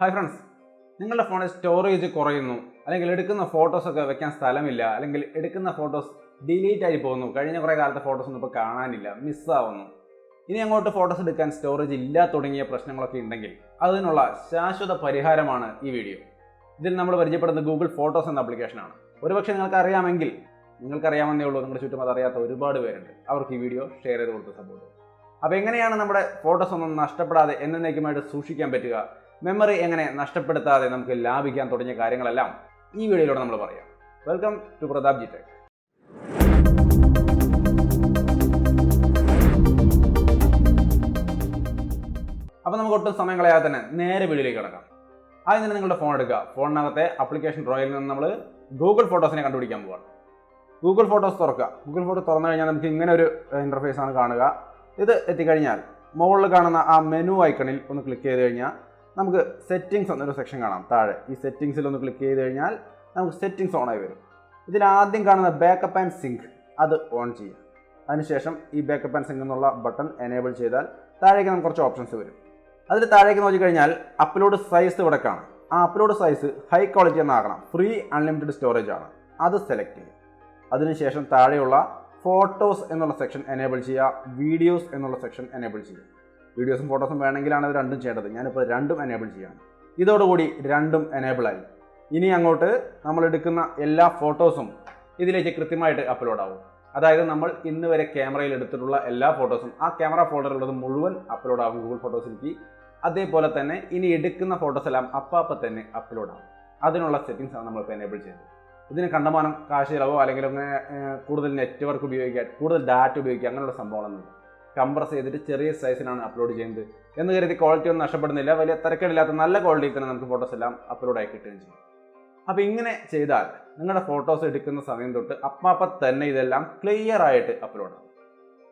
Hi friends നിങ്ങളുടെ ഫോണിൽ storage കുറയുന്നു. അല്ലെങ്കിൽ എടുക്കുന്ന ഫോട്ടോസ് ഒക്കെ വെക്കാൻ സ്ഥലമില്ല. അല്ലെങ്കിൽ എടുക്കുന്ന ഫോട്ടോസ് ഡിലീറ്റ് ആയി പോകുന്നു. കഴിഞ്ഞ കുറേ കാലത്തെ ഫോട്ടോസ് ഒന്നും ഇപ്പോൾ കാണാനില്ല. മിസ്സാവുന്നു ഇനി അങ്ങോട്ട് ഫോട്ടോസ് എടുക്കാൻ സ്റ്റോറേജ് ഇല്ല തുടങ്ങിയ പ്രശ്നങ്ങളൊക്കെ ഉണ്ടെങ്കിൽ അതിനുള്ള ശാശ്വത പരിഹാരമാണ് ഈ വീഡിയോ ഇതിൽ നമ്മൾ പരിചയപ്പെടുന്നത് ഗൂഗിൾ ഫോട്ടോസ് എന്ന ആപ്ലിക്കേഷനാണ് ഒരുപക്ഷെ നിങ്ങൾക്ക് അറിയാമെങ്കിൽ നിങ്ങൾക്കറിയാമെന്നേ ഉള്ളൂ. നിങ്ങളുടെ ചുറ്റും അതറിയാത്ത ഒരുപാട് പേരുണ്ട്. അവർക്ക് ഈ വീഡിയോ ഷെയർ ചെയ്ത് കൊടുത്ത് സപ്പോർട്ട് അപ്പോൾ എങ്ങനെയാണ് നമ്മുടെ ഫോട്ടോസ് ഒന്നും നഷ്ടപ്പെടാതെ എന്നേക്കുമായിട്ട് സൂക്ഷിക്കാൻ പറ്റുക? മെമ്മറി എങ്ങനെ നഷ്ടപ്പെടുത്താതെ നമുക്ക് ലാഭിക്കാൻ തുടങ്ങിയ കാര്യങ്ങളെല്ലാം ഈ വീഡിയോയിലൂടെ നമ്മൾ പറയാം. Welcome to Pratap ji tech അപ്പോൾ നമുക്ക് ഒട്ടും സമയം കളയാതെ തന്നെ നേരെ വീഡിയോയിലേക്ക് കിടക്കാം. ആദ്യം തന്നെ നിങ്ങളുടെ ഫോൺ എടുക്കുക. ഫോണിനകത്തെ ആപ്ലിക്കേഷൻ ഡ്രോയിൽ നിന്ന് നമ്മൾ ഗൂഗിൾ ഫോട്ടോസിനെ കണ്ടുപിടിക്കാൻ പോവാണ്. ഗൂഗിൾ ഫോട്ടോസ് തുറക്കുക. ഗൂഗിൾ ഫോട്ടോ തുറന്നു കഴിഞ്ഞാൽ നമുക്ക് ഇങ്ങനെ ഒരു ഇന്റർഫേസ് ആണ് കാണുക. ഇത് എത്തിക്കഴിഞ്ഞാൽ മുകളിൽ കാണുന്ന ആ മെനു ഐക്കണിൽ ഒന്ന് ക്ലിക്ക് ചെയ്ത് കഴിഞ്ഞാൽ നമുക്ക് സെറ്റിങ്സ് എന്നൊരു സെക്ഷൻ കാണാം. താഴെ ഈ സെറ്റിങ്സിൽ ഒന്ന് ക്ലിക്ക് ചെയ്ത് കഴിഞ്ഞാൽ നമുക്ക് സെറ്റിങ്സ് ഓണായി വരും. ഇതിൽ ആദ്യം കാണുന്ന ബാക്കപ്പ് ആൻഡ് സിങ്ക് അത് ഓൺ ചെയ്യുക അതിനുശേഷം ഈ ബാക്കപ്പ് ആൻഡ് സിങ്ക് എന്നുള്ള ബട്ടൺ എനേബിൾ ചെയ്താൽ താഴേക്ക് നമുക്ക് കുറച്ച് ഓപ്ഷൻസ് വരും. അതിൽ താഴേക്ക് നോക്കിക്കഴിഞ്ഞാൽ അപ്ലോഡ് സൈസ് ഇവിടെ കാണാം. ആ അപ്ലോഡ് സൈസ് ഹൈ ക്വാളിറ്റി എന്നാകണം. ഫ്രീ അൺലിമിറ്റഡ് സ്റ്റോറേജ് ആണ്. അത് സെലക്ട് ചെയ്യുക അതിനുശേഷം താഴെയുള്ള ഫോട്ടോസ് എന്നുള്ള സെക്ഷൻ എനേബിൾ ചെയ്യുക. വീഡിയോസ് എന്നുള്ള സെക്ഷൻ എനേബിൾ ചെയ്യുക. വീഡിയോസും ഫോട്ടോസും വേണമെങ്കിലാണ് ഇത് രണ്ടും ചെയ്യേണ്ടത്. ഞാനിപ്പോൾ രണ്ടും എനേബിൾ ചെയ്യാണ് ഇതോടുകൂടി രണ്ടും എനേബിളായി ഇനി അങ്ങോട്ട് നമ്മൾ എടുക്കുന്ന എല്ലാ ഫോട്ടോസും ഇതിലേക്ക് കൃത്യമായിട്ട് അപ്ലോഡ് ആവും. അതായത് നമ്മൾ ഇന്ന് വരെ ക്യാമറയിൽ എടുത്തിട്ടുള്ള എല്ലാ ഫോട്ടോസും ആ ക്യാമറ ഫോൾഡറിലുള്ളത് മുഴുവൻ അപ്ലോഡ് ആവും ഗൂഗിൾ ഫോട്ടോസിലേക്ക് അതേപോലെ തന്നെ ഇനി എടുക്കുന്ന ഫോട്ടോസ് എല്ലാം അപ്പാപ്പം തന്നെ അപ്ലോഡ് ആവും. അതിനുള്ള സെറ്റിങ്സ് ആണ് നമ്മളിപ്പോൾ എനേബിൾ ചെയ്തത് ഇതിന് കണ്ടമാനം കാശ് ചിലവോ അല്ലെങ്കിൽ അങ്ങനെ കൂടുതൽ നെറ്റ്വർക്ക് ഉപയോഗിക്കുക കൂടുതൽ ഡാറ്റ ഉപയോഗിക്കുക അങ്ങനെയുള്ള സംഭവങ്ങളൊന്നുമില്ല. കംപ്രസ് ചെയ്തിട്ട് ചെറിയ സൈസിലാണ് അപ്ലോഡ് ചെയ്യുന്നത്. എന്ന് കരുതി ക്വാളിറ്റി ഒന്നും നഷ്ടപ്പെടുന്നില്ല. വലിയ തിരക്കേടില്ലാത്ത നല്ല ക്വാളിറ്റിയിൽ തന്നെ നമുക്ക് ഫോട്ടോസ് എല്ലാം അപ്ലോഡ് ആയി കിട്ടുകയും ചെയ്യും. അപ്പോൾ ഇങ്ങനെ ചെയ്താൽ നിങ്ങളുടെ ഫോട്ടോസ് എടുക്കുന്ന സമയം തൊട്ട് അപ്പാപ്പം തന്നെ ഇതെല്ലാം ക്ലിയർ ആയിട്ട് അപ്ലോഡ് ആകും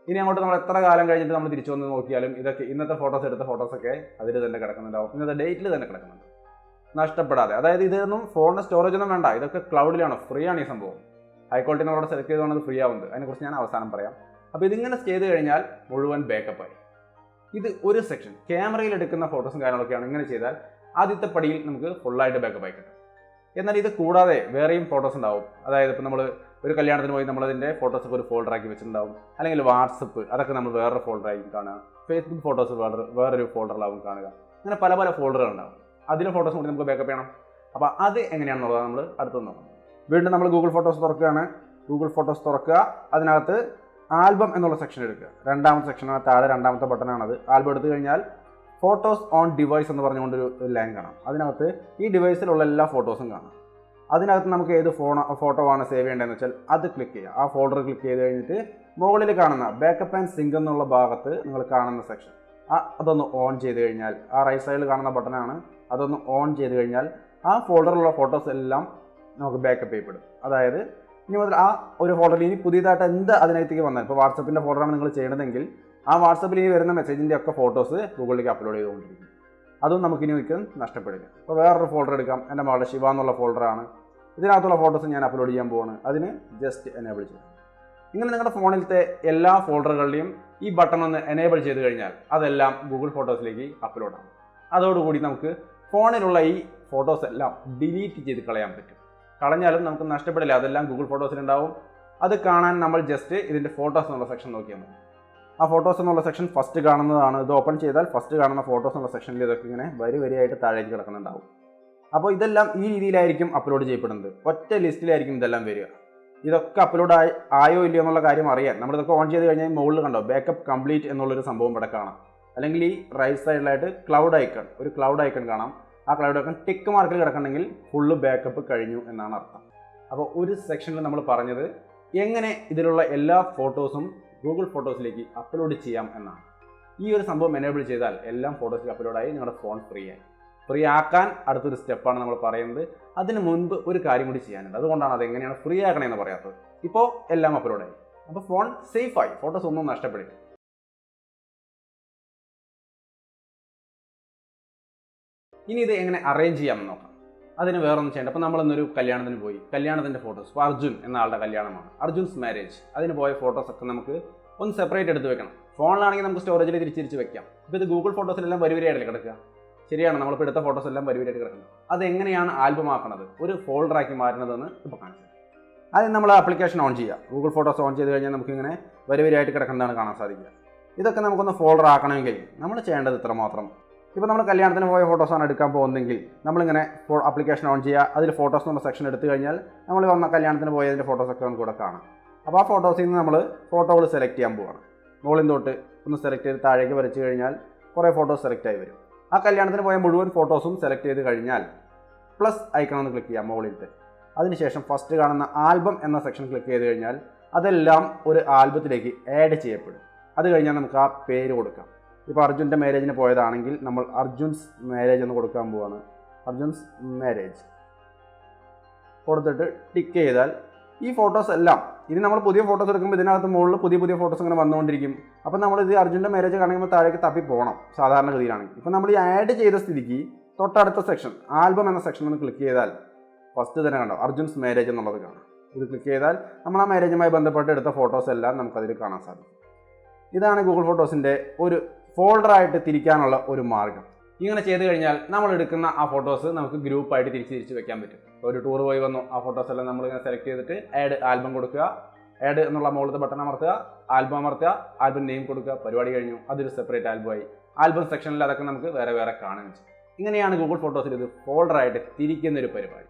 ഇനി അങ്ങോട്ട് നമ്മൾ എത്ര കാലം കഴിഞ്ഞിട്ട് നമ്മൾ തിരിച്ചു വന്ന് നോക്കിയാലും ഇതൊക്കെ ഇന്നത്തെ ഫോട്ടോസ് എടുത്ത ഫോട്ടോസൊക്കെ അതിൽ തന്നെ കിടക്കുന്നുണ്ടാവും ഇന്നത്തെ ഡേറ്റിൽ തന്നെ കിടക്കുന്നുണ്ട്. നഷ്ടപ്പെടാതെ. അതായത് ഇതൊന്നും ഫോണിന് സ്റ്റോറേജ് ഒന്നും വേണ്ട. ഇതൊക്കെ ക്ലൗഡിലാണ് ഫ്രീ ആണ് ഈ സംഭവം. ഹൈ ക്വാളിറ്റി നമ്മളോട് സെലക്ട് ചെയ്തുകൊണ്ട് ഫ്രീ ആവുന്നത്. അതിനെക്കുറിച്ച് ഞാൻ അവസാനം പറയാം. അപ്പോൾ ഇതിങ്ങനെ ചെയ്ത് കഴിഞ്ഞാൽ മുഴുവൻ ബാക്കപ്പായി ഇത് ഒരു സെക്ഷൻ ക്യാമറയിൽ എടുക്കുന്ന ഫോട്ടോസും കാര്യങ്ങളൊക്കെയാണ് ഇങ്ങനെ ചെയ്താൽ ആദ്യത്തെ പടിയിൽ നമുക്ക് ഫുള്ളായിട്ട് ബാക്കപ്പ് ആയി കിട്ടും. എന്നാൽ ഇത് കൂടാതെ വേറെയും ഫോട്ടോസ് ഉണ്ടാവും. അതായത് ഇപ്പോൾ നമ്മൾ ഒരു കല്യാണത്തിന് പോയി നമ്മളതിന്റെ ഫോട്ടോസ് ഒരു ഫോൾഡർ ആക്കി വെച്ചിട്ടുണ്ടാവും. അല്ലെങ്കിൽ വാട്സപ്പ് അതൊക്കെ നമ്മൾ വേറൊരു ഫോൾഡർ ആയിരിക്കും കാണുക. ഫേസ്ബുക്ക് ഫോട്ടോസ് വേറെ വേറൊരു ഫോൾഡറിലാവും കാണുക. അങ്ങനെ പല പല ഫോൾഡറുകൾ ഉണ്ടാവും. അതിലെ ഫോട്ടോസ് കൂടി നമുക്ക് ബാക്കപ്പ് ചെയ്യണം. അപ്പോൾ അത് എങ്ങനെയാണെന്നുള്ളത് നമ്മൾ അടുത്ത് നോക്കാം വീണ്ടും നമ്മൾ ഗൂഗിൾ ഫോട്ടോസ് തുറക്കുകയാണ്. ഗൂഗിൾ ഫോട്ടോസ് തുറക്കുക. അതിനകത്ത് ആൽബം എന്നുള്ള സെക്ഷൻ എടുക്കുക. രണ്ടാമത്തെ സെക്ഷനാണ് താഴെ രണ്ടാമത്തെ ബട്ടണാണത് ആൽബം എടുത്തു കഴിഞ്ഞാൽ ഫോട്ടോസ് ഓൺ ഡിവൈസ് എന്ന് പറഞ്ഞുകൊണ്ടൊരു ലൈൻ കാണാം. അതിനകത്ത് ഈ ഡിവൈസിലുള്ള എല്ലാ ഫോട്ടോസും കാണാം. അതിനകത്ത് നമുക്ക് ഏത് ഫോൺ ഫോട്ടോ ആണ് സേവ് ചെയ്യേണ്ടതെന്ന് വെച്ചാൽ അത് ക്ലിക്ക് ചെയ്യുക ആ ഫോൾഡർ ക്ലിക്ക് ചെയ്ത് കഴിഞ്ഞിട്ട് മുകളിൽ കാണുന്ന ബാക്കപ്പ് ആൻഡ് സിങ്ക് എന്നുള്ള ഭാഗത്ത് നിങ്ങൾ കാണുന്ന സെക്ഷൻ ആ അതൊന്ന് ഓൺ ചെയ്ത് കഴിഞ്ഞാൽ ആ റൈറ്റ് സൈഡിൽ കാണുന്ന ബട്ടണാണ് അതൊന്ന് ഓൺ ചെയ്ത് കഴിഞ്ഞാൽ ആ ഫോൾഡറിലുള്ള ഫോട്ടോസ് എല്ലാം നമുക്ക് ബാക്കപ്പ് ചെയ്യപ്പെടും. അതായത് ഇനി മുതൽ ആ ഒരു ഫോൾഡറിൽ ഇനി പുതിയതായിട്ട് എന്ത് അതിനകത്തേക്ക് വന്നാൽ? ഇപ്പോൾ വാട്സപ്പിന്റെ ഫോൾഡറാണ് നിങ്ങൾ ചെയ്യണമെങ്കിൽ ആ വാട്സപ്പിൽ ഇനി വരുന്ന മെസ്സേജിന്റെ ഒക്കെ ഫോട്ടോസ് ഗൂഗിളിലേക്ക് അപ്ലോഡ് ചെയ്തുകൊണ്ടിരിക്കും. അതും നമുക്ക് ഇനി ഒരിക്കലും നഷ്ടപ്പെടില്ല. അപ്പോൾ വേറൊരു ഫോൾഡർ എടുക്കാം. എന്റെ മകളുടെ ശിവ എന്നുള്ള ഫോൾഡറാണ് ഇതിനകത്തുള്ള ഫോട്ടോസ് ഞാൻ അപ്ലോഡ് ചെയ്യാൻ പോവാണ്. അതിന് ജസ്റ്റ് എനേബിൾ ചെയ്യും ഇങ്ങനെ നിങ്ങളുടെ ഫോണിലത്തെ എല്ലാ ഫോൾഡറുകളുടെയും ഈ ബട്ടൺ ഒന്ന് എനേബിൾ ചെയ്ത് കഴിഞ്ഞാൽ അതെല്ലാം ഗൂഗിൾ ഫോട്ടോസിലേക്ക് അപ്ലോഡ് ആവും. അതോടുകൂടി നമുക്ക് ഫോണിലുള്ള ഈ ഫോട്ടോസ് എല്ലാം ഡിലീറ്റ് ചെയ്ത് കളയാൻ പറ്റും. കളഞ്ഞാലും നമുക്ക് നഷ്ടപ്പെടില്ല. അതെല്ലാം ഗൂഗിൾ ഫോട്ടോസിലുണ്ടാവും അത് കാണാൻ നമ്മൾ ജസ്റ്റ് ഇതിന്റെ ഫോട്ടോസ് എന്നുള്ള സെക്ഷൻ നോക്കിയാൽ മതി. ആ ഫോട്ടോസ് എന്നുള്ള സെക്ഷൻ ഫസ്റ്റ് കാണുന്നതാണ്. ഇത് ഓപ്പൺ ചെയ്താൽ ഫസ്റ്റ് കാണുന്ന ഫോട്ടോസ് എന്നുള്ള സെക്ഷനിൽ ഇതൊക്കെ ഇങ്ങനെ വരി വരിയായിട്ട് താഴേക്ക് കിടക്കുന്നുണ്ടാവും. അപ്പോൾ ഇതെല്ലാം ഈ രീതിയിലായിരിക്കും അപ്ലോഡ് ചെയ്യപ്പെടുന്നത്. ഒറ്റ ലിസ്റ്റിലായിരിക്കും ഇതെല്ലാം വരിക. ഇതൊക്കെ അപ്ലോഡ് ആയി ആയോ ഇല്ലയോ എന്നുള്ള കാര്യം അറിയാൻ. നമ്മൾ ഇതൊക്കെ ഓൺ ചെയ്ത് കഴിഞ്ഞാൽ മുകളിൽ കണ്ടോ? ബാക്കപ്പ് കംപ്ലീറ്റ് എന്നുള്ളൊരു സംഭവം ഇവിടെ കാണാം. അല്ലെങ്കിൽ ഈ റൈറ്റ് സൈഡിലായിട്ട് ക്ലൗഡ് ഐക്കൺ ഒരു ക്ലൗഡ് ഐക്കൺ കാണാം. ആ ക്ലൗഡ് ഐക്കൺ ടിക്ക് മാർക്കിൽ കിടക്കണമെങ്കിൽ ഫുള്ള് ബാക്കപ്പ് കഴിഞ്ഞു എന്നാണ് അർത്ഥം. അപ്പോൾ ഒരു സെക്ഷനിൽ നമ്മൾ പറഞ്ഞത് എങ്ങനെ ഇതിലുള്ള എല്ലാ ഫോട്ടോസും ഗൂഗിൾ ഫോട്ടോസിലേക്ക് അപ്ലോഡ് ചെയ്യാം എന്നാണ്. ഈ ഒരു സംഭവം എനേബിൾ ചെയ്താൽ എല്ലാം ഫോട്ടോസിൽ അപ്ലോഡായി നിങ്ങളുടെ ഫോൺ ഫ്രീ ആയി. ഫ്രീ ആക്കാൻ അടുത്തൊരു സ്റ്റെപ്പാണ് നമ്മൾ പറയുന്നത്. അതിന് മുൻപ് ഒരു കാര്യം കൂടി ചെയ്യാനുണ്ട്. അതുകൊണ്ടാണ് അത് എങ്ങനെയാണ് ഫ്രീ ആക്കണമെന്ന് പറയാത്തത്. ഇപ്പോൾ എല്ലാം അപ്ലോഡായി അപ്പോൾ ഫോൺ സേഫായി ഫോട്ടോസ് ഒന്നും നഷ്ടപ്പെടില്ല. ഇനി ഇത് എങ്ങനെ അറേഞ്ച് ചെയ്യാമെന്ന് നോക്കാം. അതിന് വേറൊന്നും ചെയ്യേണ്ട. അപ്പോൾ നമ്മളൊന്നൊരു കല്യാണത്തിന് പോയി. കല്യാണത്തിന്റെ ഫോട്ടോസ് ഇപ്പോൾ അർജുൻ എന്ന ആളുടെ കല്യാണമാണ്. അർജുൻസ് മാരേജ് അതിന് പോയ ഫോട്ടോസ് ഒക്കെ നമുക്ക് ഒന്ന് സെപ്പറേറ്റ് എടുത്ത് വെക്കണം. ഫോണിലാണെങ്കിൽ നമുക്ക് സ്റ്റോറേജിൽ തിരിച്ചിരിച്ച് വെക്കാം. ഇപ്പോൾ ഇത് ഗൂഗിൾ ഫോട്ടോസിലെല്ലാം വരി വരിയായിട്ടല്ലേ കിടക്കുക? ശരിയാണ്. നമ്മളിപ്പോൾ എടുത്ത ഫോട്ടോസ് എല്ലാം വരുവരായിട്ട് കിടക്കുന്നത്. അതെങ്ങനെയാണ് ആൽബം ആക്കുന്നത് ഒരു ഫോൾഡറാക്കി മാറ്റുന്നതെന്ന് ഇപ്പോൾ കാണിച്ചത് ആദ്യം നമ്മൾ ആപ്ലിക്കേഷൻ ഓൺ ചെയ്യുക ഗൂഗിൾ ഫോട്ടോസ് ഓൺ ചെയ്ത് കഴിഞ്ഞാൽ നമുക്കിങ്ങനെ വരുവരായിട്ട് വരിയായിട്ട് കിടക്കുന്നതാണ് കാണാൻ സാധിക്കുക. ഇതൊക്കെ നമുക്കൊന്ന് ഫോൾഡർ ആക്കണമെങ്കിൽ നമ്മൾ ചെയ്യേണ്ടത് ഇത്ര മാത്രം ഇപ്പോൾ നമ്മൾ കല്യാണത്തിന് പോയ ഫോട്ടോസാണ് എടുക്കാൻ പോകുന്നതെങ്കിൽ നമ്മളിങ്ങനെ അപ്ലിക്കേഷൻ ഓൺ ചെയ്യുക അതിൽ ഫോട്ടോസ് എന്നുള്ള സെക്ഷൻ എടുത്തു കഴിഞ്ഞാൽ നമ്മൾ വന്ന കല്യാണത്തിന് പോയതിന്റെ ഫോട്ടോസൊക്കെ നമുക്ക് ഇവിടെ കാണാം. അപ്പോൾ ആ ഫോട്ടോസിൽ നിന്ന് നമ്മൾ ഫോട്ടോകൾ സെലക്ട് ചെയ്യാൻ പോവാണ്. മുകളിൽ തൊട്ട് ഒന്ന് സെലക്ട് ചെയ്ത് താഴേക്ക് വരച്ച് കഴിഞ്ഞാൽ കുറേ ഫോട്ടോസ് സെലക്ട് ആയി വരും. ആ കല്യാണത്തിന് പോയ മുഴുവൻ ഫോട്ടോസും സെലക്ട് ചെയ്ത് കഴിഞ്ഞാൽ പ്ലസ് ഐക്കൺ ഒന്ന് ക്ലിക്ക് ചെയ്യാം മുകളിലത്തെ. അതിനുശേഷം ഫസ്റ്റ് കാണുന്ന ആൽബം എന്ന സെക്ഷൻ ക്ലിക്ക് ചെയ്ത് കഴിഞ്ഞാൽ അതെല്ലാം ഒരു ആൽബത്തിലേക്ക് ആഡ് ചെയ്യപ്പെടും. അത് കഴിഞ്ഞാൽ നമുക്ക് ആ പേര് കൊടുക്കാം. ഇപ്പോൾ അർജുന്റെ മാരേജിന് പോയതാണെങ്കിൽ നമ്മൾ അർജുൻസ് മാരേജ് എന്ന് കൊടുക്കാൻ പോവാണ്. അർജുൻസ് മാരേജ് കൊടുത്തിട്ട് ടിക്ക് ചെയ്താൽ ഈ ഫോട്ടോസ് എല്ലാം ഇനി നമ്മൾ പുതിയ ഫോട്ടോസ് എടുക്കുമ്പോൾ ഇതിനകത്ത് മുകളിൽ പുതിയ പുതിയ ഫോട്ടോസ് ഇങ്ങനെ വന്നുകൊണ്ടിരിക്കും. അപ്പോൾ നമ്മൾ ഇത് അർജുന്റെ മാരേജ് കാണിക്കുമ്പോൾ താഴേക്ക് തപ്പി പോകണം സാധാരണ ഗതിയിലാണെങ്കിൽ. ഇപ്പോൾ നമ്മൾ ഈ ആഡ് ചെയ്ത സ്ഥിതിക്ക് തൊട്ടടുത്ത സെക്ഷൻ ആൽബം എന്ന സെക്ഷൻ ഒന്ന് ക്ലിക്ക് ചെയ്താൽ ഫസ്റ്റ് തന്നെ കണ്ടോ അർജുൻസ് മാരേജ് എന്നുള്ളത് കാണാം. ഇത് ക്ലിക്ക് ചെയ്താൽ നമ്മൾ ആ മാരേജുമായി ബന്ധപ്പെട്ട് എടുത്ത ഫോട്ടോസ് എല്ലാം നമുക്കതിൽ കാണാൻ സാധിക്കും. ഇതാണ് ഗൂഗിൾ ഫോട്ടോസിന്റെ ഒരു ഫോൾഡറായിട്ട് തിരിക്കാനുള്ള ഒരു മാർഗം. ഇങ്ങനെ ചെയ്ത് കഴിഞ്ഞാൽ നമ്മൾ എടുക്കുന്ന ആ ഫോട്ടോസ് നമുക്ക് ഗ്രൂപ്പായിട്ട് തിരിച്ച് തിരിച്ച് വെക്കാൻ പറ്റും. ഒരു ടൂർ പോയി വന്നു ആ ഫോട്ടോസ് എല്ലാം നമ്മൾ ഇങ്ങനെ സെലക്ട് ചെയ്തിട്ട് ആഡ് ആൽബം കൊടുക്കുക. ആഡ് എന്നുള്ള മുകളിലത്തെ ബട്ടൺ അമർത്തുക ആൽബം അമർത്തുക ആൽബം നെയിം കൊടുക്കുക പരിപാടി കഴിഞ്ഞു അതൊരു സെപ്പറേറ്റ് ആൽബം ആയി. ആൽബം സെക്ഷനിൽ അതൊക്കെ നമുക്ക് വേറെ വേറെ കാണാൻ വെച്ചു ഇങ്ങനെയാണ് ഗൂഗിൾ ഫോട്ടോസിൽ ഇത് ഫോൾഡറായിട്ട് തിരിക്കുന്ന ഒരു പരിപാടി.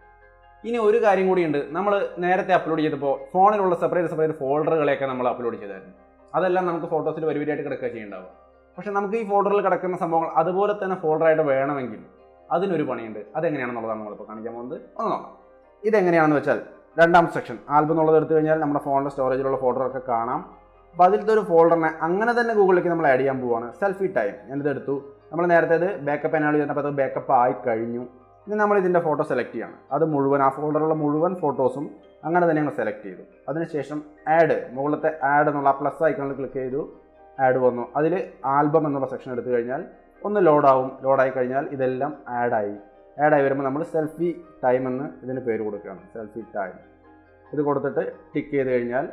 ഇനി ഒരു കാര്യം കൂടിയുണ്ട് നമ്മൾ നേരത്തെ അപ്ലോഡ് ചെയ്തപ്പോൾ ഫോണിലുള്ള സെപ്പറേറ്റ് സെപ്പറേറ്റ് ഫോൾഡറുകളെയൊക്കെ നമ്മൾ അപ്ലോഡ് ചെയ്തായിരുന്നു. അതെല്ലാം നമുക്ക് ഫോട്ടോസിൽ വരിവരിയായിട്ട് കിടക്കുക ചെയ്യുന്നുണ്ടാവുക പക്ഷെ നമുക്ക് ഈ ഫോൾഡറിൽ കിടക്കുന്ന സംഭവങ്ങൾ അതുപോലെ തന്നെ ഫോൾഡറായിട്ട് വേണമെങ്കിൽ അതിനൊരു പണിയുണ്ട്. അതെങ്ങനെയാണെന്നുള്ളതാണ് നമ്മളിപ്പോൾ കാണിക്കാൻ പോകുന്നത്. ഒന്ന് നോക്കാം. ഇതെങ്ങനെയാണെന്ന് വെച്ചാൽ രണ്ടാം സെക്ഷൻ ആൽബം എന്നുള്ളത് എടുത്തു കഴിഞ്ഞാൽ നമ്മുടെ ഫോണിലെ സ്റ്റോറേജിലുള്ള ഫോൾഡറൊക്കെ കാണാം. അപ്പോൾ അതിലത്തെ ഒരു ഫോൾഡറിനെ അങ്ങനെ തന്നെ ഗൂഗിളിലേക്ക് നമ്മൾ ആഡ് ചെയ്യാൻ പോവുകയാണ് സെൽഫി ടൈം ഞാനിത് എടുത്തു. നമ്മൾ നേരത്തെ ഇത് ബാക്കപ്പ് എനാൾ ചെയ്തപ്പോൾ അത് ബാക്കപ്പ് ആയി കഴിഞ്ഞു. ഇനി നമ്മൾ ഇതിന്റെ ഫോട്ടോ സെലക്ട് ചെയ്യണം. അത് മുഴുവൻ ആ ഫോൾഡറുള്ള മുഴുവൻ ഫോട്ടോസും അങ്ങനെ തന്നെ ഞങ്ങൾ സെലക്ട് ചെയ്തു. അതിനുശേഷം ആഡ് മുകളിലത്തെ ആഡ് എന്നുള്ള പ്ലസ് ഐക്കണിൽ ക്ലിക്ക് ചെയ്തു. ആഡ് വന്നു. അതിൽ ആൽബം എന്നുള്ള സെക്ഷൻ എടുത്തു കഴിഞ്ഞാൽ ഒന്ന് ലോഡാവും ലോഡായി കഴിഞ്ഞാൽ ഇതെല്ലാം ആഡായി ആഡായി വരുമ്പോൾ നമ്മൾ സെൽഫി ടൈം എന്ന് ഇതിന് പേര് കൊടുക്കുകയാണ്. സെൽഫി ടൈം ഇത് കൊടുത്തിട്ട് ടിക്ക് ചെയ്ത് കഴിഞ്ഞാൽ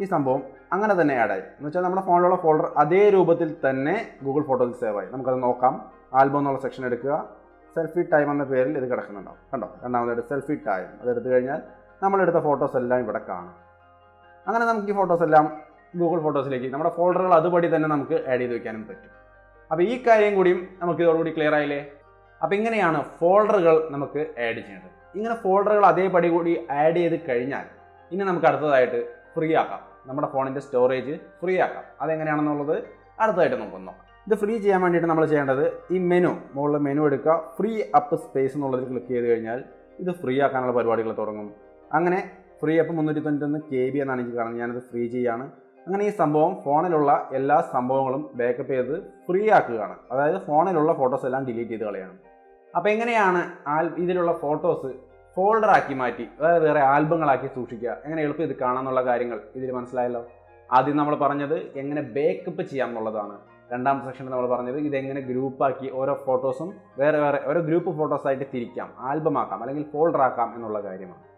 ഈ സംഭവം അങ്ങനെ തന്നെ ആഡായി എന്ന് വെച്ചാൽ നമ്മുടെ ഫോണിലുള്ള ഫോൾഡർ അതേ രൂപത്തിൽ തന്നെ ഗൂഗിൾ ഫോട്ടോയിൽ സേവ് ആയി. നമുക്കത് നോക്കാം. ആൽബം എന്നുള്ള സെക്ഷൻ എടുക്കുക. സെൽഫി ടൈം എന്ന പേരിൽ ഇത് കിടക്കുന്നുണ്ടാവും. കണ്ടോ? രണ്ടാമതായിട്ട് സെൽഫി ടൈം അതെടുത്തു കഴിഞ്ഞാൽ നമ്മളെടുത്ത ഫോട്ടോസ് എല്ലാം ഇവിടെ കാണാം. അങ്ങനെ നമുക്ക് ഈ ഫോട്ടോസ് എല്ലാം ഗൂഗിൾ ഫോട്ടോസിലേക്ക് നമ്മുടെ ഫോൾഡറുകൾ അതുപടി തന്നെ നമുക്ക് ആഡ് ചെയ്ത് വെക്കാനും പറ്റും. അപ്പോൾ ഈ കാര്യം കൂടിയും നമുക്ക് ഇതോടുകൂടി ക്ലിയർ ആയില്ലേ? അപ്പോൾ ഇങ്ങനെയാണ് ഫോൾഡറുകൾ നമുക്ക് ആഡ് ചെയ്യേണ്ടത്. ഇങ്ങനെ ഫോൾഡറുകൾ അതേപടി കൂടി ആഡ് ചെയ്ത് കഴിഞ്ഞാൽ ഇനി നമുക്ക് അടുത്തതായിട്ട് ഫ്രീ ആക്കാം. നമ്മുടെ ഫോണിന്റെ സ്റ്റോറേജ് ഫ്രീ ആക്കാം. അതെങ്ങനെയാണെന്നുള്ളത് അടുത്തതായിട്ട് നമുക്ക് നോക്കാം. ഇത് ഫ്രീ ചെയ്യാൻ വേണ്ടിയിട്ട് നമ്മൾ ചെയ്യേണ്ടത് ഈ മെനു മുകളിൽ മെനു എടുക്കുക. ഫ്രീ അപ്പ് സ്പേസ് എന്നുള്ളതിൽ ക്ലിക്ക് ചെയ്ത് കഴിഞ്ഞാൽ ഇത് ഫ്രീ ആക്കാനുള്ള പരിപാടികൾ തുടങ്ങും. അങ്ങനെ ഫ്രീ അപ്പ് മുന്നൂറ്റി തൊണ്ണൂറ്റൊന്ന് കെ ബി എന്നാണ് എനിക്ക് കാണുന്നത്. ഞാനത് ഫ്രീ ചെയ്യാണ്. അങ്ങനെ ഈ സംഭവം ഫോണിലുള്ള എല്ലാ സംഭവങ്ങളും ബാക്കപ്പ് ചെയ്ത് ഫ്രീ ആക്കുകയാണ്. അതായത് ഫോണിലുള്ള ഫോട്ടോസ് എല്ലാം ഡിലീറ്റ് ചെയ്ത് കളയാണ്. അപ്പോൾ എങ്ങനെയാണ് ആൽ ഇതിലുള്ള ഫോട്ടോസ് ഫോൾഡറാക്കി മാറ്റി അതായത് വേറെ ആൽബങ്ങളാക്കി സൂക്ഷിക്കുക? എങ്ങനെ എളുപ്പം ഇത് കാണാമെന്നുള്ള കാര്യങ്ങൾ ഇതിൽ മനസ്സിലായല്ലോ? ആദ്യം നമ്മൾ പറഞ്ഞത് എങ്ങനെ ബേക്കപ്പ് ചെയ്യാം എന്നുള്ളതാണ്. രണ്ടാമത്തെ സെക്ഷനിൽ നമ്മൾ പറഞ്ഞത് ഇതെങ്ങനെ ഗ്രൂപ്പാക്കി ഓരോ ഫോട്ടോസും വേറെ വേറെ ഓരോ ഗ്രൂപ്പ് ഫോട്ടോസായിട്ട് തിരിക്കാം ആൽബം ആക്കാം അല്ലെങ്കിൽ ഫോൾഡർ ആക്കാം എന്നുള്ള കാര്യമാണ്.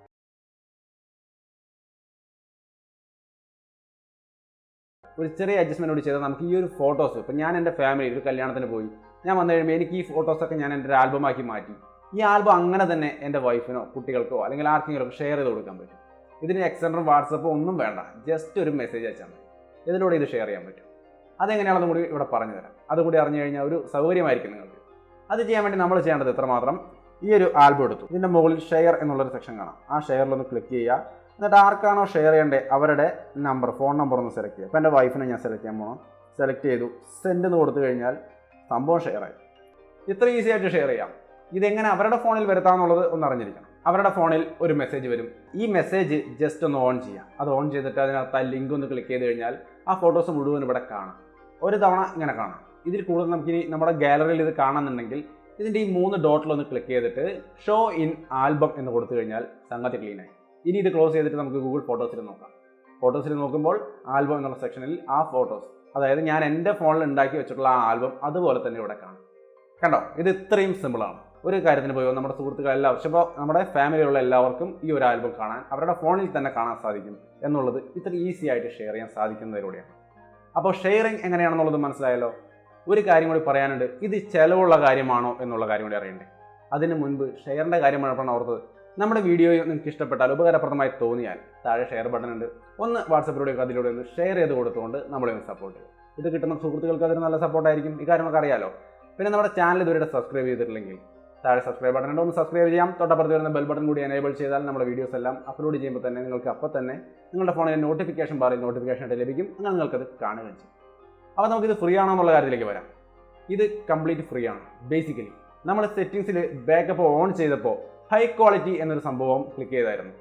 ഒരു ചെറിയ അഡ്ജസ്റ്റ്മെന്റ് കൂടി ചെയ്താൽ നമുക്ക് ഈ ഒരു ഫോട്ടോസ് ഇപ്പം ഞാൻ എന്റെ ഫാമിലി ഒരു കല്യാണത്തിന് പോയി. ഞാൻ വന്നു കഴിയുമ്പോൾ എനിക്ക് ഈ ഫോട്ടോസൊക്കെ ഞാൻ എന്റെ ഒരു ആൽബമാക്കി മാറ്റി. ഈ ആൽബം അങ്ങനെ തന്നെ എന്റെ വൈഫിനോ കുട്ടികൾക്കോ അല്ലെങ്കിൽ ആർക്കെങ്കിലും ഷെയർ ചെയ്ത് കൊടുക്കാൻ പറ്റും. ഇതിന് എക്സെൻഡറും വാട്സപ്പോ ഒന്നും വേണ്ട. ജസ്റ്റ് ഒരു മെസ്സേജ് അയച്ചാൽ മതി. ഇതിലൂടെ ഇത് ഷെയർ ചെയ്യാൻ പറ്റും. അതെങ്ങനെയാണെന്നും കൂടി ഇവിടെ പറഞ്ഞു തരാം. അതുകൂടി അറിഞ്ഞു കഴിഞ്ഞാൽ ഒരു സൗകര്യമായിരിക്കും നിങ്ങൾക്ക്. അത് ചെയ്യാൻ വേണ്ടി നമ്മൾ ചെയ്യേണ്ടത് എത്രമാത്രം ഈ ഒരു ആൽബം എടുത്തു. ഇതിന്റെ മുകളിൽ ഷെയർ എന്നുള്ളൊരു സെക്ഷൻ കാണാം. ആ ഷെയറിലൊന്ന് ക്ലിക്ക് ചെയ്യുക. എന്നിട്ട് ആർക്കാണോ ഷെയർ ചെയ്യേണ്ടത് അവരുടെ നമ്പർ ഫോൺ നമ്പർ ഒന്ന് സെലക്ട് ചെയ്യുക. അപ്പോൾ എന്റെ വൈഫിനെ ഞാൻ സെലക്ട് ചെയ്യാൻ പോകണം സെലക്ട് ചെയ്തു. സെൻഡ് എന്ന് കൊടുത്തു കഴിഞ്ഞാൽ സംഭവം ഷെയർ ആയി. ഇത്ര ഈസി ആയിട്ട് ഷെയർ ചെയ്യാം. ഇതെങ്ങനെ അവരുടെ ഫോണിൽ വരുത്താമെന്നുള്ളത് ഒന്ന് അറിഞ്ഞിരിക്കണം. അവരുടെ ഫോണിൽ ഒരു മെസ്സേജ് വരും. ഈ മെസ്സേജ് ജസ്റ്റ് ഒന്ന് ഓൺ ചെയ്യാം. അത് ഓൺ ചെയ്തിട്ട് അതിനകത്ത് ആ ലിങ്ക് ഒന്ന് ക്ലിക്ക് ചെയ്ത് കഴിഞ്ഞാൽ ആ ഫോട്ടോസ് മുഴുവൻ ഇവിടെ കാണാം. ഒരു തവണ ഇങ്ങനെ കാണാം. ഇതിൽ കൂടുതൽ നമുക്ക് ഇനി നമ്മുടെ ഗാലറിയിൽ ഇത് കാണുന്നുണ്ടെങ്കിൽ ഇതിന്റെ ഈ മൂന്ന് ഡോട്ടിലൊന്ന് ക്ലിക്ക് ചെയ്തിട്ട് ഷോ ഇൻ ആൽബം എന്ന് കൊടുത്തു കഴിഞ്ഞാൽ സംഗതി ക്ലീനായി ഇനി ഇത് ക്ലോസ് ചെയ്തിട്ട് നമുക്ക് ഗൂഗിൾ ഫോട്ടോസിൽ നോക്കാം. ഫോട്ടോസിൽ നോക്കുമ്പോൾ ആൽബം എന്നുള്ള സെക്ഷനിൽ ആ ഫോട്ടോസ് അതായത് ഞാൻ എന്റെ ഫോണിൽ ഉണ്ടാക്കി വെച്ചിട്ടുള്ള ആ ആൽബം അതുപോലെ തന്നെ ഇവിടെ കാണാം. കണ്ടോ? ഇത് ഇത്രയും സിമ്പിളാണ് ഒരു കാര്യത്തിന് പോയോ നമ്മുടെ സുഹൃത്തുക്കൾ എല്ലാവരും ഇപ്പോൾ നമ്മുടെ ഫാമിലിയിലുള്ള എല്ലാവർക്കും ഈ ഒരു ആൽബം കാണാൻ അവരുടെ ഫോണിൽ തന്നെ കാണാൻ സാധിക്കും എന്നുള്ളത് ഇത്ര ഈസി ആയിട്ട് ഷെയർ ചെയ്യാൻ സാധിക്കുന്നതിലൂടെയാണ്. അപ്പോൾ ഷെയറിങ് എങ്ങനെയാണെന്നുള്ളത് മനസ്സിലായല്ലോ? ഒരു കാര്യം കൂടി പറയാനുണ്ട് ഇത് ചിലവുള്ള കാര്യമാണോ എന്നുള്ള കാര്യം കൂടി അറിയണ്ടേ? അതിന് മുൻപ് ഷെയറിന്റെ കാര്യം പറഞ്ഞപ്പോഴാണ് ഓർത്തത് നമ്മുടെ വീഡിയോ നിങ്ങൾക്ക് ഇഷ്ടപ്പെട്ടാൽ ഉപകാരപ്രദമായി തോന്നിയാൽ താഴെ ഷെയർ ബട്ടൺ ഉണ്ട്. ഒന്ന് വാട്സപ്പിലൂടെയൊക്കെ അതിലൂടെ ഒന്ന് ഷെയർ ചെയ്ത് കൊടുത്തുകൊണ്ട് നമ്മളെ ഒന്ന് സപ്പോർട്ട് ചെയ്യും ഇത് കിട്ടുന്ന സുഹൃത്തുക്കൾക്ക് അതൊരു നല്ല സപ്പോർട്ടായിരിക്കും കാര്യങ്ങളൊക്കെ അറിയാലോ. പിന്നെ നമ്മുടെ ചാനൽ ഇതുവരെ സബ്സ്ക്രൈബ് ചെയ്തിട്ടില്ലെങ്കിൽ താഴെ സബ്സ്ക്രൈബ് ബട്ടൺ ഉണ്ട്. ഒന്ന് സബ്സ്ക്രൈബ് ചെയ്യാം. തൊട്ടപ്പുറത്ത് വരുന്ന ബെൽ ബട്ടൺ കൂടി എനേബിൾ ചെയ്താൽ നമ്മുടെ വീഡിയോസ് എല്ലാം അപ്ലോഡ് ചെയ്യുമ്പോൾ തന്നെ നിങ്ങൾക്ക് അപ്പോൾ തന്നെ നിങ്ങളുടെ ഫോണിൽ നോട്ടിഫിക്കേഷൻ പറയും നോട്ടിഫിക്കേഷൻ ആയിട്ട് ലഭിക്കും. അങ്ങനെ നിങ്ങൾക്കത് കാണുകയും ചെയ്യും. അപ്പോൾ നമുക്കിത് ഫ്രീ ആണോ എന്നുള്ള കാര്യത്തിലേക്ക് വരാം. ഇത് കംപ്ലീറ്റ് ഫ്രീ ആണ്. ബേസിക്കലി നമ്മൾ സെറ്റിങ്സിൽ ബാക്കപ്പ് ഓൺ ചെയ്തപ്പോൾ ഹൈ ക്വാളിറ്റി എന്നൊരു സംഭവം ക്ലിക്ക് ചെയ്തായിരുന്നു.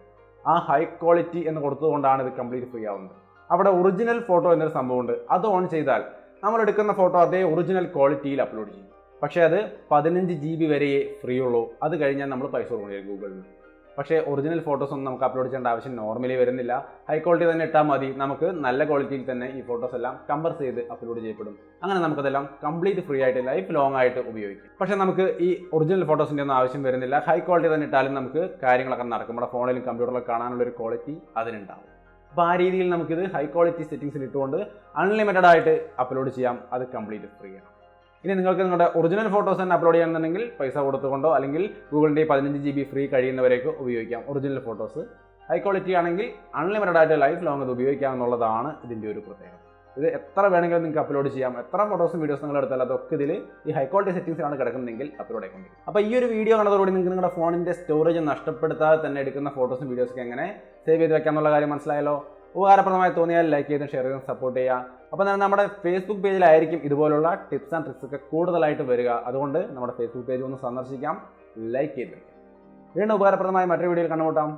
ആ ഹൈ ക്വാളിറ്റി എന്ന് കൊടുത്തുകൊണ്ടാണ് ഇത് കംപ്ലീറ്റ് ഫ്രീ ആവുന്നത്. അവിടെ ഒറിജിനൽ ഫോട്ടോ എന്നൊരു സംഭവമുണ്ട്. അത് ഓൺ ചെയ്താൽ നമ്മൾ എടുക്കുന്ന ഫോട്ടോ അതേ ഒറിജിനൽ ക്വാളിറ്റിയിൽ അപ്ലോഡ് ചെയ്യും. പക്ഷേ അത് പതിനഞ്ച് ജി ബി വരെയേ ഫ്രീ ഉള്ളൂ. അത് കഴിഞ്ഞാൽ നമ്മൾ പൈസ കൊടുക്കണം ഗൂഗിളിൽ നിന്ന് പക്ഷേ ഒറിജിനൽ ഫോട്ടോസ് ഒന്നും നമുക്ക് അപ്ലോഡ് ചെയ്യേണ്ട ആവശ്യം നോർമലി വരുന്നില്ല. ഹൈ ക്വാളിറ്റി തന്നെ ഇട്ടാൽ മതി. നമുക്ക് നല്ല ക്വാളിറ്റിയിൽ തന്നെ ഈ ഫോട്ടോസ് എല്ലാം കമ്പർ ചെയ്ത് അപ്ലോഡ് ചെയ്യപ്പെടും. അങ്ങനെ നമുക്കതെല്ലാം കംപ്ലീറ്റ് ഫ്രീ ആയിട്ട് ലൈഫ് ലോങ് ആയിട്ട് ഉപയോഗിക്കും. പക്ഷേ നമുക്ക് ഈ ഒറിജിനൽ ഫോട്ടോസിന്റെ ഒന്നും ആവശ്യം വരുന്നില്ല. ഹൈ ക്വാളിറ്റി തന്നെ ഇട്ടാലും നമുക്ക് കാര്യങ്ങളൊക്കെ നടക്കും. നമ്മുടെ ഫോണിലും കമ്പ്യൂട്ടറിലും കാണാനുള്ള ഒരു ക്വാളിറ്റി അതിനുണ്ടാവും. അപ്പോൾ ആ രീതിയിൽ നമുക്കിത് ഹൈ ക്വാളിറ്റി സെറ്റിംഗ്സിൽ ഇട്ടുകൊണ്ട് അൺലിമിറ്റഡ് ആയിട്ട് അപ്ലോഡ് ചെയ്യാം. അത് കംപ്ലീറ്റ് ഫ്രീ ആണ്. ഇനി നിങ്ങൾക്ക് നിങ്ങളുടെ ഒറിജിനൽ ഫോട്ടോസ് തന്നെ അപ്ലോഡ് ചെയ്യണമെന്നുണ്ടെങ്കിൽ പൈസ കൊടുത്തുകൊണ്ടോ അല്ലെങ്കിൽ ഗൂഗിളിന്റെ പതിനഞ്ച് ജി ബി ഫ്രീ കഴിയുന്നവരേക്ക് ഉപയോഗിക്കാം ഒറിജിനൽ ഫോട്ടോസ് ഹൈ ക്വാളിറ്റി ആണെങ്കിൽ അൺലിമിറ്റഡ് ആയിട്ട് ലൈഫ് ലോങ് അത് ഉപയോഗിക്കാം എന്നുള്ളതാണ് ഇതിന്റെ ഒരു പ്രത്യേകത. ഇത് എത്ര വേണമെങ്കിലും നിങ്ങൾക്ക് അപ്ലോഡ് ചെയ്യാം. എത്ര ഫോട്ടോസും വീഡിയോസും നിങ്ങൾ എടുത്താൽ അതൊക്കെ ഇതിൽ ഈ ഹൈ ക്വാളിറ്റി സെറ്റിംഗ്സിലാണ് കിടക്കുന്നതെങ്കിൽ അപ്ലോഡ് ആയിക്കൊണ്ടിരിക്കും അപ്പോൾ ഈ ഒരു വീഡിയോ കണ്ടതോടെ നിങ്ങൾക്ക് നിങ്ങളുടെ ഫോണിന്റെ സ്റ്റോറേജ് നഷ്ടപ്പെടുത്താതെ തന്നെ എടുക്കുന്ന ഫോട്ടോസും വീഡിയോസൊക്കെ എങ്ങനെ സേവ് ചെയ്ത് വെക്കാം എന്നുള്ള കാര്യം മനസ്സിലായല്ലോ? ഉപകാരപ്രദമായി തോന്നിയാൽ ലൈക്ക് ചെയ്തും ഷെയർ ചെയ്തും സപ്പോർട്ട് ചെയ്യുക. അപ്പോൾ തന്നെ നമ്മുടെ ഫേസ്ബുക്ക് പേജിലായിരിക്കും ഇതുപോലുള്ള ടിപ്സ് ആൻഡ് ട്രിക്സ് ഒക്കെ കൂടുതലായിട്ട് വരിക. അതുകൊണ്ട് നമ്മുടെ ഫേസ്ബുക്ക് പേജ് ഒന്ന് സന്ദർശിക്കാം. ലൈക്ക് ചെയ്തിട്ട് വീണ്ടും ഉപകാരപ്രദമായ മറ്റൊരു വീഡിയോയിൽ കണ്ടുമുട്ടാം.